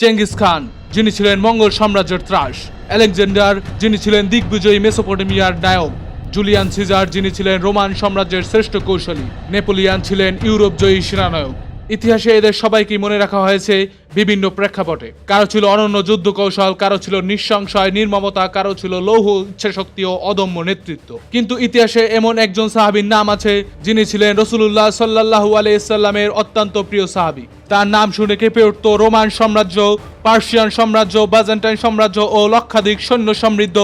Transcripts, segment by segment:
Genghis Khan, যিনি ছিলেন মঙ্গল সাম্রাজ্যের ত্রাস। আলেকজান্ডার, যিনি ছিলেন দিগ্বিজয়ী মেসোপটেমিয়ার নায়ক। জুলিয়ান সিজার, যিনি ছিলেন রোমান সাম্রাজ্যের শ্রেষ্ঠ কৌশলী। নেপোলিয়ান ছিলেন ইউরোপ জয়ী সেনানায়ক। ইতিহাসে এদের সবাইকে মনে রাখা হয়েছে বিভিন্ন প্রেক্ষাপটে। কারও ছিল অনন্য যুদ্ধ কৌশল কারও ছিল নিঃসংশয় নির্মমতা, কারও ছিল লৌহ ইচ্ছাশক্তি ও অদম্য নেতৃত্ব। কিন্তু ইতিহাসে এমন একজন সাহাবীর নাম আছে, যিনি ছিলেন রসুল্লাহ সাল্লাহু আলাইসাল্লামের অত্যন্ত প্রিয় সাহাবী। তার নাম শুনে কেঁপে উঠত রোমান সাম্রাজ্য, পার্সিয়ান সাম্রাজ্য, বাজেন্টাইন সাম্রাজ্য ও লক্ষাধিক সৈন্য সমৃদ্ধ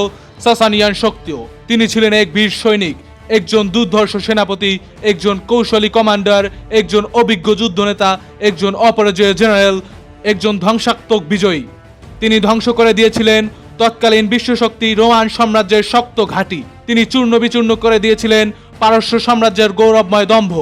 সাসানিয়ান শক্তিও। তিনি ছিলেন এক বীর সৈনিক। একজন দুর্ধর্ষ সেনাপতি, একজন কৌশলী কমান্ডার, একজন অভিজ্ঞ যুদ্ধনেতা, একজন অপরাজয় জেনারেল, একজন ধ্বংসাত্মক বিজয়ী। তিনি ধ্বংস করে দিয়েছিলেন তৎকালীন বিশ্বশক্তি রোমান সাম্রাজ্যের শক্ত ঘাঁটি। তিনি চূর্ণ বিচূর্ণ করে দিয়েছিলেন পারস্য সাম্রাজ্যের গৌরবময় দম্ভ।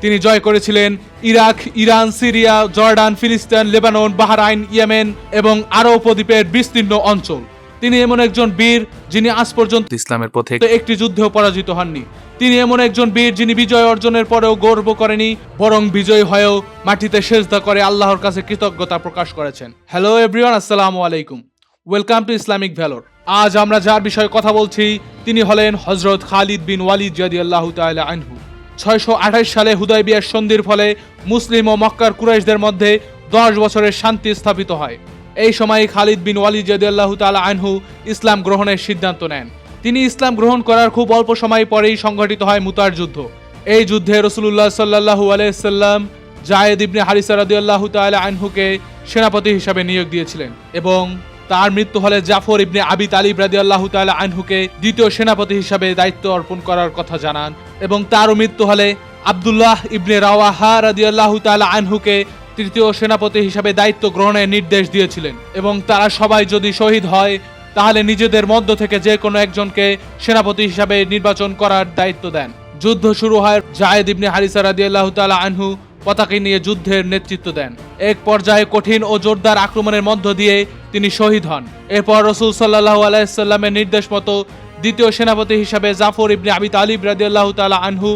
তিনি জয় করেছিলেন ইরাক, ইরান, সিরিয়া, জর্ডান, ফিলিস্তিন, লেবানন, বাহরাইন, ইয়েমেন এবং আরব উপদ্বীপের বিস্তীর্ণ অঞ্চল। তিনি এমন একজন বীর যিনি আজ পর্যন্ত ইসলামের পথে একটি যুদ্ধেও পরাজিত হননি। তিনি এমন একজন বীর যিনি বিজয় অর্জনের পরেও গর্ব করেনি বরং বিজয় হয়েও মাটিতে সেজদা করে আল্লাহর কাছে কৃতজ্ঞতা প্রকাশ করেছেন। হ্যালো এভরিওয়ান আসসালামু আলাইকুম। Welcome to Islamic valour. আজ আমরা যার বিষয়ে কথা বলছি তিনি হলেন হজরত খালিদ বিন ওয়ালিদ জাদি আল্লাহ তাআলা আনহু। ছয়শো আঠাশ সালে হুদয় বিয়ার সন্ধির ফলে মুসলিম ও মক্কার কুরাইশদের মধ্যে দশ বছরের শান্তি স্থাপিত হয়। এই সময় খালিদ বিন ওয়ালিদ জাদিয়াল্লাহু তাআলা আনহু ইসলাম গ্রহণের সিদ্ধান্ত নেন। তিনি ইসলাম গ্রহণ করার খুব অল্প সময় পরেই সংঘটিত হয় মুতার যুদ্ধ। এই যুদ্ধে রসুলুল্লাহ সাল্লাহু আলাইসাল্লাম জায়েদ ইবনে হারিসা রাদিয়াল্লাহু তাআলা আনহুকে সেনাপতি হিসাবে নিয়োগ দিয়েছিলেন এবং তার মৃত্যু হলে জাফর ইবনে আবি তালিব রাদিয়াল্লাহু তাআলা আনহুকে দ্বিতীয় সেনাপতি হিসাবে দায়িত্ব অর্পণ করার কথা জানান এবং তারও মৃত্যু হলে আব্দুল্লাহ ইবনে রাওয়াহা রাদিয়াল্লাহু তাআলা আনহুকে তৃতীয় সেনাপতি হিসাবে দায়িত্ব গ্রহণের নির্দেশ দিয়েছিলেন এবং তারা সবাই যদি শহীদ হয়, তাহলে নিজেদের মধ্য থেকে যে কোনো একজনকে সেনাপতি হিসাবে নির্বাচন করার দায়িত্ব দেন। যুদ্ধ শুরু হয় জায়েদ ইবনে হারিসা রাদিয়াল্লাহু তাআলা আনহু পতাকা নিয়ে যুদ্ধের নেতৃত্ব দেন। এক পর্যায়ে কঠিন ও জোরদার আক্রমণের মধ্য দিয়ে তিনি শহীদ হন। এরপর রসুল সাল্লাহু আলাইসাল্লামের নির্দেশ মতো দ্বিতীয় সেনাপতি হিসাবে জাফর ইবনে আবি তালিব রাদিয়াল্লাহু তাআলা আনহু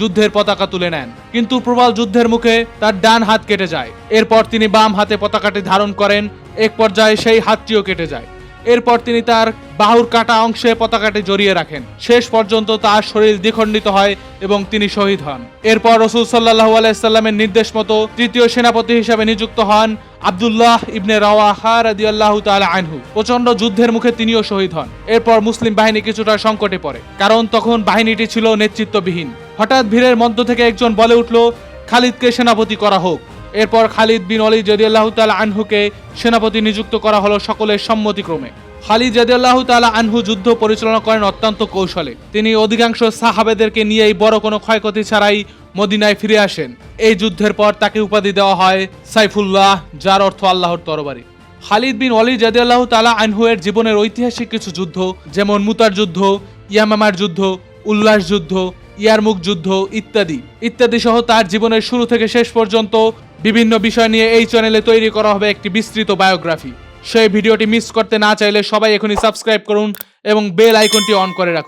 যুদ্ধের পতাকা তুলে নেন। কিন্তু প্রবল যুদ্ধের মুখে তার ডান হাত কেটে যায়। এরপর তিনি বাম হাতে পতাকাটি ধারণ করেন, এক পর্যায়ে সেই হাতটিও কেটে যায়। এরপর তিনি তার বাহুর কাটা অংশে পতাকাটি জড়িয়ে রাখেন। শেষ পর্যন্ত তার শরীর দ্বিখণ্ডিত হয় এবং তিনি শহীদ হন। এরপর রসুল সাল্লাহু আলাইসাল্লামের নির্দেশ মতো তৃতীয় সেনাপতি হিসাবে নিযুক্ত হন আবদুল্লাহ ইবনে রাওয়াহা রাদিয়াল্লাহু তাআলা আনহু। প্রচণ্ড যুদ্ধের মুখে তিনিও শহীদ হন। এরপর মুসলিম বাহিনী কিছুটা সংকটে পড়ে, কারণ তখন বাহিনীটি ছিল নেতৃত্ববিহীন। হঠাৎ ভিড়ের মধ্য থেকে একজন বলে উঠল, খালিদকে সেনাপতি করা হোক। এরপর খালিদ বিন অলি জদিয়াল্লাহু তাআলা আনহুকে সেনাপতি নিযুক্ত করা হলো সকলের সম্মতিক্রমে। খালিদ জাদিয়াল্লাহু তাআলা আনহু যুদ্ধ পরিচালনা করেন অত্যন্ত কৌশলে। তিনি অধিকাংশ সাহাবেদেরকে নিয়েই বড় কোনো ক্ষয়ক্ষতি ছাড়াই মদিনায় ফিরে আসেন। এই যুদ্ধের পর তাকে উপাধি দেওয়া হয় সাইফুল্লাহ, যার অর্থ আল্লাহর তরবারি। খালিদ বিন অলি জাদিয়াল্লাহু তালা আনহু এর জীবনের ঐতিহাসিক কিছু যুদ্ধ, যেমন মুতার যুদ্ধ, ইয়ামামার যুদ্ধ, উল্লাস যুদ্ধ ইয়ারমুখ যুদ্ধ ইত্যাদি। ইত্যাদি সহ তার জীবনের শুরু থেকে শেষ পর্যন্ত বিভিন্ন বিষয় নিয়ে এই চ্যানেলে তৈরি করা হবে একটি বিস্তৃত বায়োগ্রাফি। সেই ভিডিওটি মিস করতে না চাইলে সবাই এখনই সাবস্ক্রাইব করুন এবং বেল আইকনটি অন করে রাখুন।